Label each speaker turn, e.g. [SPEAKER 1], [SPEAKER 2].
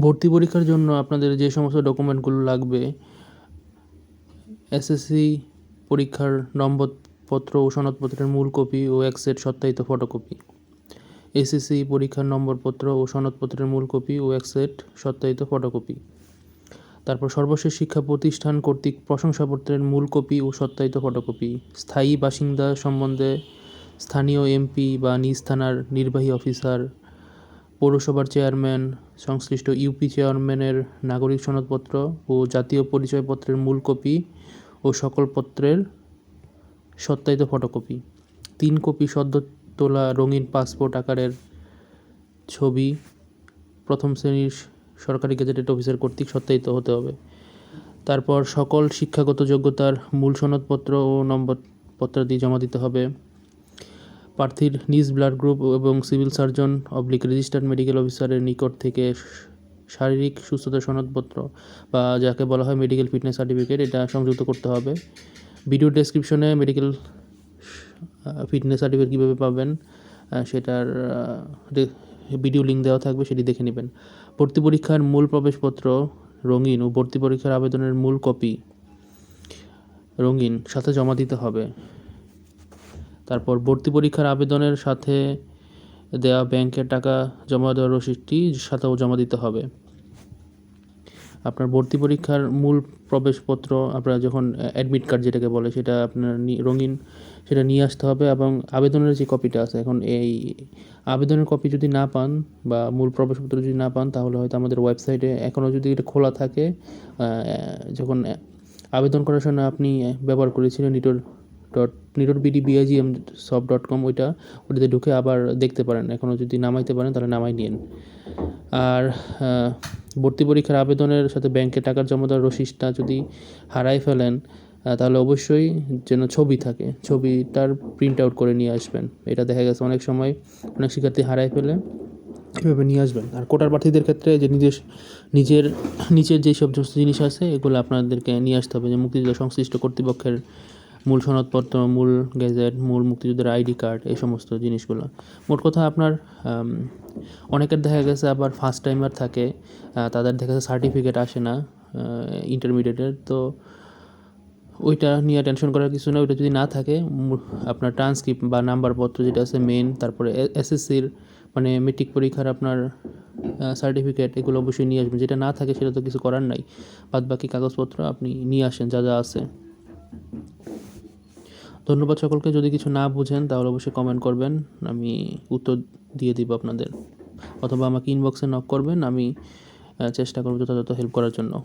[SPEAKER 1] ভর্তি পরীক্ষার জন্য আপনাদের যে সমস্ত ডকুমেন্টগুলো লাগবে এসএসসি পরীক্ষার নম্বরপত্র ও সনদপত্রের মূল কপি ও এক সেট সত্যায়িত ফটোকপি এসএসসি পরীক্ষার নম্বরপত্র ও সনদপত্রের মূল কপি ও এক সেট সত্যায়িত ফটোকপি তারপর সর্বশেষ শিক্ষা প্রতিষ্ঠান কর্তৃক প্রশংসাপত্রের মূল কপি ও সত্যায়িত ফটোকপি স্থায়ী বাসিন্দা সম্বন্ধে স্থানীয় এমপি বা নিজ থানার নির্বাহী অফিসার পৌরসভার চেয়ারম্যান, সংশ্লিষ্ট ইউপি চেয়ারম্যানের নাগরিক সনদপত্র ও জাতীয় পরিচয়পত্রের মূল কপি ও সকল পত্রের সত্যায়িত ফটোকপি। তিন কপি সদ্য তোলা রঙিন পাসপোর্ট আকারের ছবি প্রথম শ্রেণির সরকারি গেজেটেড অফিসার কর্তৃক সত্যায়িত হতে হবে। তারপর সকল শিক্ষাগত যোগ্যতার মূল সনদপত্র ও নম্বরপত্রাদি জমা দিতে হবে। প্রার্থীর নিজ ব্লাড গ্রুপ এবং civil surgeon oblique registered medical অফিসারের নিকট থেকে শারীরিক সুস্থতা সনদপত্র বা যাকে বলা হয় মেডিকেল ফিটনেস সার্টিফিকেট, এটা সংযুক্ত করতে হবে। ভিডিও ডেসক্রিপশনে মেডিকেল ফিটনেস সার্টিফিকেট কীভাবে পাবেন সেটার ভিডিও লিঙ্ক দেওয়া থাকবে, সেটি দেখে নেবেন। ভর্তি পরীক্ষার মূল প্রবেশপত্র রঙিন ও ভর্তি পরীক্ষার আবেদনের মূল কপি রঙিন, সাথে জমা দিতে হবে। তারপর ভর্তি পরীক্ষার আবেদনের সাথে দেওয়া ব্যাংকের টাকা জমা দেওয়ার রসিদটি সাথেও জমা দিতে হবে। আপনার ভর্তি পরীক্ষার মূল প্রবেশপত্র আপনার যখন অ্যাডমিট কার্ড যেটাকে বলে সেটা আপনার রঙিন সেটা নিয়ে আসতে হবে এবং আবেদনের যে কপিটা আছে, এখন এই আবেদনের কপি যদি না পান বা মূল প্রবেশপত্র যদি না পান তাহলে হয়তো আমাদের ওয়েবসাইটে এখনও যদি এটা খোলা থাকে যখন আবেদন করার সময় আপনি ব্যবহার করেছিলেন নিটোর ডট নিটোর বিডি বিআইজিএম সব ডট কম ওইটা, ওটাতে ঢুকে আবার দেখতে পারেন। এখনও যদি নামাইতে পারেন, তাহলে নামাই নিন আর ভর্তি পরীক্ষার আবেদনের সাথে ব্যাংকে টাকার জমা দেওয়ার রসিদটা যদি হারাই ফেলেন তাহলে অবশ্যই যেন ছবি থাকে। ছবিটার প্রিন্ট আউট করে নিয়ে আসবেন। এটা দেখা গেছে অনেক সময় অনেক শিক্ষার্থী হারাই ফেলে, এভাবে নিয়ে আসবেন। আর কোটার প্রার্থীদের ক্ষেত্রে যে নিজের নিজের নিচের যেই সব সমস্ত জিনিস আছে, এগুলো আপনাদেরকে নিয়ে আসতে হবে। যে মুক্তিযুদ্ধ সংশ্লিষ্ট কর্তৃপক্ষের মূল সনদপত্র, মূল গেজেট, মূল মুক্তিযুদ্ধের আইডি কার্ড, এই সমস্ত জিনিসগুলো। মোট কথা আপনার অনেকের দেখা গেছে আবার ফার্স্ট টাইমার থাকে তাদের দেখা গেছে সার্টিফিকেট আসে না ইন্টারমিডিয়েটের তো ওইটা নিয়ে টেনশন করার কিছু না ওইটা যদি না থাকে আপনার ট্রান্সক্রিপ্ট বা নাম্বারপত্র যেটা আছে মেন তারপরে এসএসসির মানে মেট্রিক পরীক্ষার আপনার সার্টিফিকেট এগুলো অবশ্যই নিয়ে আসবেন। যেটা না থাকে সেটা তো কিছু করার নাই। বাদ বাকি কাগজপত্র আপনি নিয়ে আসেন, যা যা আছে। ধন্যবাদ সকলকে। যদি কিছু না বুঝেন, তাহলে অবশ্যই কমেন্ট করবেন। আমি উত্তর দিয়ে দিব আপনাদের। অথবা আমাকে ইনবক্সে নক করবেন। আমি চেষ্টা করব যথাযথ হেল্প করার জন্য।